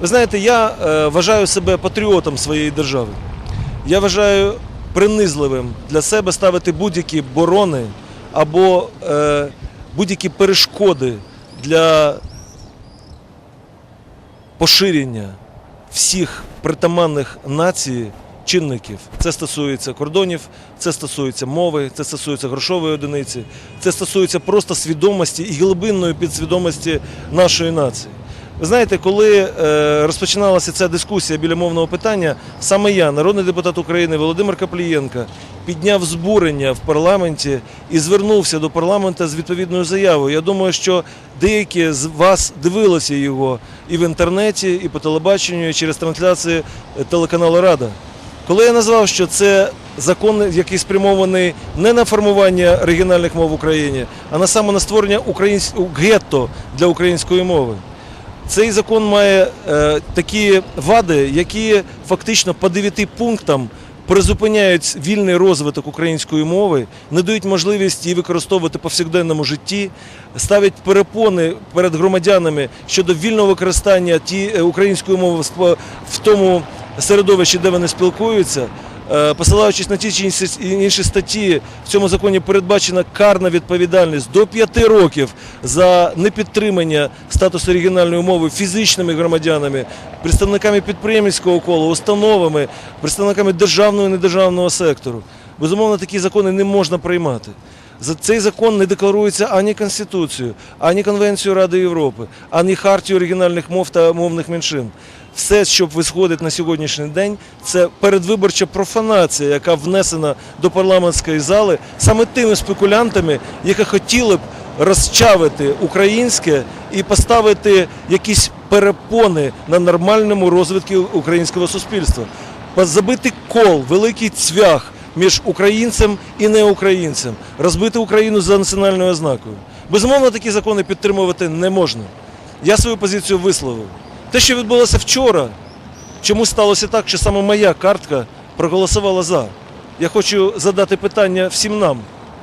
Ви знаєте, я е, вважаю себе патріотом своєї держави. Я вважаю принизливим для себе ставити будь-які борони або е, будь-які перешкоди для поширення всіх притаманних нації чинників. Це стосується кордонів, це стосується мови, це стосується грошової одиниці, це стосується просто свідомості і глибинної підсвідомості нашої нації. Ви знаєте, коли е, розпочиналася ця дискусія біля мовного питання, саме я, народний депутат України Володимир Каплієнко, підняв збурення в парламенті і звернувся до парламенту з відповідною заявою. Я думаю, що деякі з вас дивилися його і в інтернеті, і по телебаченню, і через трансляції е, телеканалу Рада. Коли я назвав, що це закон, який спрямований не на формування регіональних мов в Україні, а на саме на створення українського гетто для української мови. Цей закон має е, такі вади, які фактично по дев'яти пунктам призупиняють вільний розвиток української мови, не дають можливість її використовувати повсякденному житті, ставлять перепони перед громадянами щодо вільного використання ті, е, української мови в тому середовищі, де вони спілкуються. Е, Посилаючись на ті чи інші- статті, в цьому законі передбачена карна відповідальність до 5 років за непідтримання статусу регіональної мови фізичними громадянами, представниками підприємницького кола, установами, представниками державного і недержавного сектору. Безумовно, такі закони не можна приймати. За цей закон не декларується ані Конституцією, ані Конвенцією Ради Європи, ані Хартією оригінальних мов та мовних меншин. Все, що висходить на сьогоднішній день, це передвиборча профанація, яка внесена до парламентської зали саме тими спекулянтами, які хотіли б розчавити українське і поставити якісь перепони на нормальному розвитку українського суспільства. Забити кол, великий цвях між українцем і неукраїнцем, розбити Україну за національною ознакою. Безумовно, такі закони підтримувати не можна. Я свою позицію висловив. Те, що відбулося вчора, чому сталося так, що саме моя картка проголосувала за. Я хочу задати питання всім нам,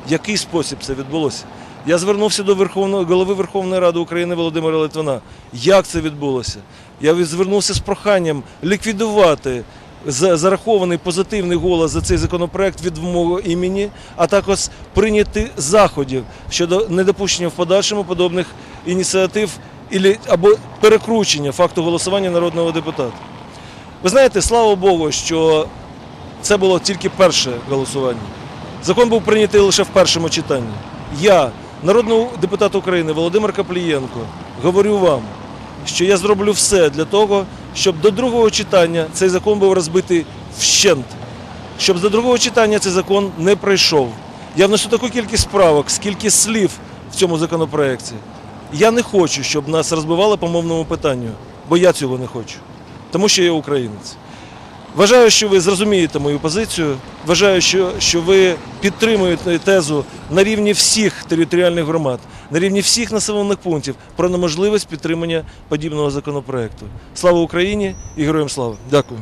в який спосіб це відбулося. Я звернувся до Верховного голови Верховної Ради України Володимира Литвина. Як це відбулося? Я звернувся з проханням ліквідувати зарахований позитивний голос за цей законопроект від мого імені, а також прийняти заходів щодо недопущення в подальшому подобних ініціатив або перекручення факту голосування народного депутата. Ви знаєте, слава Богу, що це було тільки перше голосування. Закон був прийнятий лише в першому читанні. Я, народний депутат України Володимир Каплієнко, говорю вам, що я зроблю все для того, щоб до другого читання цей закон був розбитий вщент, щоб до другого читання цей закон не пройшов. Я внесу таку кількість правок, скільки слів в цьому законопроекті. Я не хочу, щоб нас розбивали по мовному питанню, бо я цього не хочу, тому що я українець. Вважаю, що ви зрозумієте мою позицію. Вважаю, що, що ви підтримуєте тезу на рівні всіх територіальних громад, на рівні всіх населених пунктів про неможливість підтримання подібного законопроекту. Слава Україні і героям слава! Дякую.